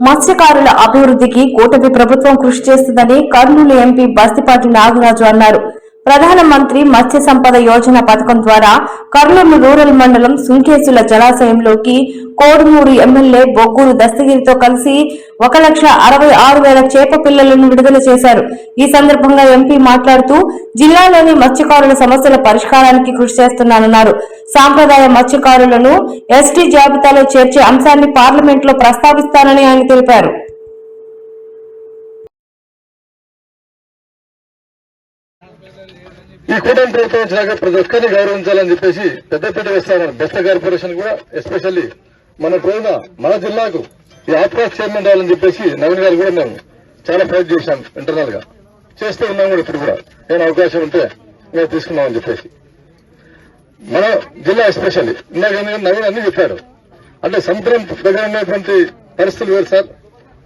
మత్స్యకారుల అభివృద్ధికి కూటమి ప్రభుత్వం కృషి చేస్తుందని కర్నూలు ఎంపీ బస్తిపాటి నాగరాజు అన్నారు. ప్రధానమంత్రి మత్స్య సంపద యోజన పథకం ద్వారా కర్నూలు రూరల్ మండలం సుంకేసుల జలాశయంలోకి కోడుమూరు ఎమ్మెల్యే బొగ్గూరు దస్తగిరితో కలిసి ఒక లక్ష అరవై ఆరు వేల చేప పిల్లలను విడుదల చేశారు. ఈ సందర్భంగా ఎంపీ మాట్లాడుతూ జిల్లాలోని మత్స్యకారుల సమస్యల పరిష్కారానికి కృషి చేస్తున్నానన్నారు. సాంప్రదాయ మత్స్యకారులను ఎస్టీ జాబితాలో చేర్చే అంశాన్ని పార్లమెంట్లో ప్రస్తావిస్తానని ఆయన తెలిపారు. ఈ కూటమి ప్రభుత్వం వచ్చినాక ప్రతి ఒక్కరిని గౌరవించాలని చెప్పేసి పెద్దపేట వేస్తామని బెస్ట్ కార్పొరేషన్ కూడా ఎస్పెషల్లీ మన పోయిన మన జిల్లాకు ఈ ఆప్కాస్ చైర్మన్ రావాలని చెప్పేసి నవీన్ గారు కూడా మేము చాలా ప్రయత్నం చేశాం ఇంటర్నల్గా. చేస్తూ ఉన్నాం కూడా ఇప్పుడు కూడా. ఏమైనా అవకాశం ఉంటే మేము తీసుకున్నామని చెప్పేసి. మన జిల్లా ఎస్పెషల్లీ ఇందాక నవీన్ అన్ని చెప్పాడు అంటే సముద్రం దగ్గర ఉన్నటువంటి పరిస్థితులు వేరు సార్.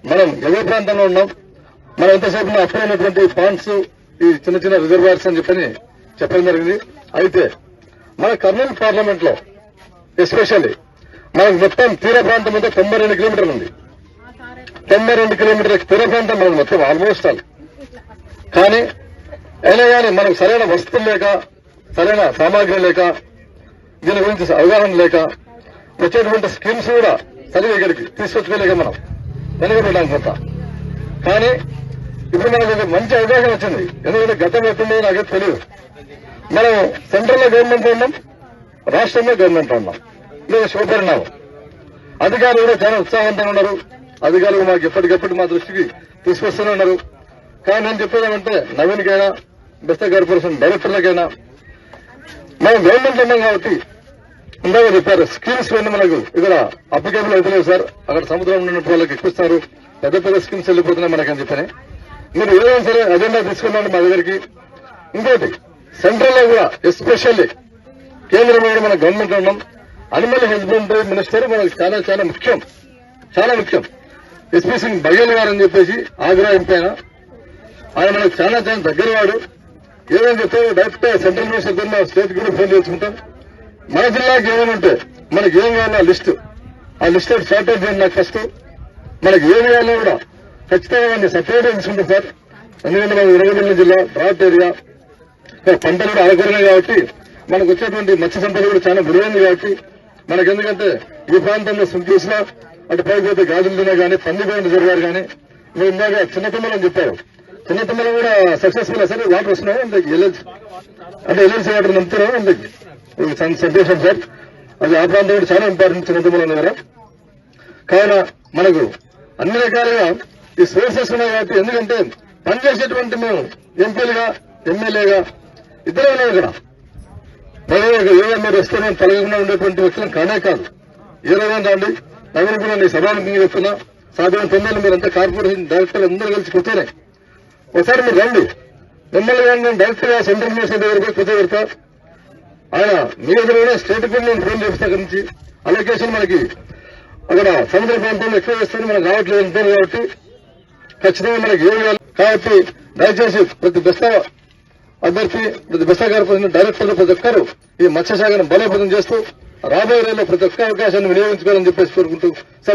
మనం ఎగువ ప్రాంతంలో ఉన్నాం? మనం ఎంతసేపు అక్కడ ఉన్నటువంటి పాండ్స్ ఈ చిన్న చిన్న రిజర్వాయర్స్ అని చెప్పని చెప్పడం జరిగింది. అయితే మన కర్నూలు పార్లమెంట్లో ఎస్పెషల్లీ మనకు మొత్తం తీర ప్రాంతం అంతా తొంభై రెండు కిలోమీటర్లు ఉంది. తొంభై రెండు కిలోమీటర్ల తీర ప్రాంతం మనకు మొత్తం ఆల్మోస్ట్ ఆల్ కానీ అయినా కానీ మనకు సరైన వసతులు లేక సరైన సామాగ్రి లేక దీని గురించి అవగాహన లేక వచ్చేటువంటి స్కీమ్స్ కూడా సరిగా ఇక్కడికి తీసుకొచ్చుకోలేక మనం వెనకబడ్డాం కొంత కానీ ఇప్పుడు మనకు ఒక మంచి అవకాశం వచ్చింది. ఎందుకంటే గతం ఎట్టుందో నాకు తెలియదు. మనం సెంట్రల్లో గవర్నమెంట్ ఉన్నాం రాష్ట్రంలో గవర్నమెంట్ ఉన్నాం. ఇది శుభపరిణామం. అధికారులు కూడా చాలా ఉత్సాహవంతంగా ఉన్నారు. అధికారులు మాకు ఎప్పటికప్పుడు మా దృష్టికి తీసుకొస్తూనే ఉన్నారు. కానీ నేను చెప్పేదేమంటే నవీన్కైనా బెస్ట్ కార్పొరేషన్ డైరెక్టర్లకైనా మనం గవర్నమెంట్ ఉన్నాం కాబట్టి ఇందాక చెప్పారు స్కీమ్స్ ఇవన్నీ మనకు ఇక్కడ అప్లికేబుల్ అవుతలేదు సార్. అక్కడ సముద్రం ఉన్న వాళ్ళకి ఎక్కిస్తారు పెద్ద పెద్ద స్కీమ్స్ వెళ్ళిపోతున్నాయి మనకని చెప్పని. మీరు ఏదైనా సరే అజెండా తీసుకున్నాను మా దగ్గరికి. ఇంకోటి సెంట్రల్లో కూడా ఎస్పెషల్లీ కేంద్రంలో మన గవర్నమెంట్ ఉన్నాం. అనిమల్ హస్బెండరీ మినిస్టర్ మనకు చాలా చాలా ముఖ్యం. చాలా ముఖ్యం. ఎస్పీ సింగ్ బఘేల్ గారు అని చెప్పేసి ఆగ్రా ఎంపీ ఆయన ఆయన మనకు చాలా చాలా దగ్గర వాడు ఏమని చెప్తే డైరెక్ట్ సెంట్రల్ మినిస్టర్తో స్టేట్ కూడా ఫోన్ చేసుకుంటాం. మన జిల్లాకి ఏమైనా ఉంటే మనకి ఏం కావాలో ఆ లిస్టు ఆ లిస్ట్ షార్టేజ్ చేయండి నాకు ఫస్ట్ మనకి ఏం కావాలో కూడా ఖచ్చితంగా సపరేట్ తీసుకుంటాం సార్. ఎందుకంటే మనం ఇరవై జిల్లా డ్రాట్ ఏరియా. పంటలు కూడా ఆగకూడదు కాబట్టి మనకు వచ్చేటువంటి మత్స్య సంపద కూడా చాలా విలువైంది కాబట్టి మనకు ఎందుకంటే ఈ ప్రాంతంలో సుంకీసిన అటు పైపోతే గాజులదిన కానీ పందిపోయిన జరిగారు కానీ మీరు ఇందాక చిన్న తుమ్మలు చెప్పారు చిన్న తుమ్మలు కూడా సక్సెస్ఫుల్ సరే? వాటర్ వస్తున్నాయి అందుకే ఎల్ఎల్సీ? అంటే ఎల్ఎల్సీ వాటర్ నమ్ముతున్నాం అందుకే సంతోషం సార్. అది ఆ ప్రాంతం కూడా చాలా ఇంపార్టెంట్ చిన్న తుమ్మలు దగ్గర కావున మనకు అన్ని రకాలుగా ఈ సోర్సెస్ ఉన్నాయి కాబట్టి ఎందుకంటే పనిచేసేటువంటి మేము ఎంపీలుగా ఎమ్మెల్యేగా ఇద్దరే ఉన్నాం ఇక్కడ. పదవి ఏదో మీరు వస్తే మేము తొలగకుండా ఉండేటువంటి వ్యక్తులను కానే కాదు. ఏ రోజైనా రండి నగరం కూడా నీ సభాముఖంగా చెప్తున్నా సాధారణ తొమ్మిది మీరంతా కార్పొరేషన్ డైరెక్టర్లు అందరూ కలిసి కూర్చొని ఒకసారి మీరు రండి. ఎమ్మెల్యే కానీ నేను డైరెక్టర్గా సెంట్రల్ మినిస్టర్ దగ్గర పోయి కూర్చోబెడతా. ఆయన మీ ఎదురుగానే స్టేట్ కూడా నేను ఫోన్ చేస్తా అక్కడి నుంచి. అలొకేషన్ మనకి అక్కడ సముద్ర ప్రాంతంలో ఎక్కువ వేస్తాను మనకు రావట్లేదు. అంటారు కాబట్టి ఖచ్చితంగా మనకి ఏం కాబట్టి దయచేసి ప్రతి బెస్తా అభ్యర్థి ప్రతి బెస్తా కార్పొరేషన్ డైరెక్టర్లు ప్రతి ఒక్కరు ఈ మత్స్యశాఖను బలోపేతం చేస్తూ రాబోయే రోజుల్లో ప్రతి ఒక్క అవకాశాన్ని వినియోగించుకోవాలని చెప్పేసి కోరుకుంటూ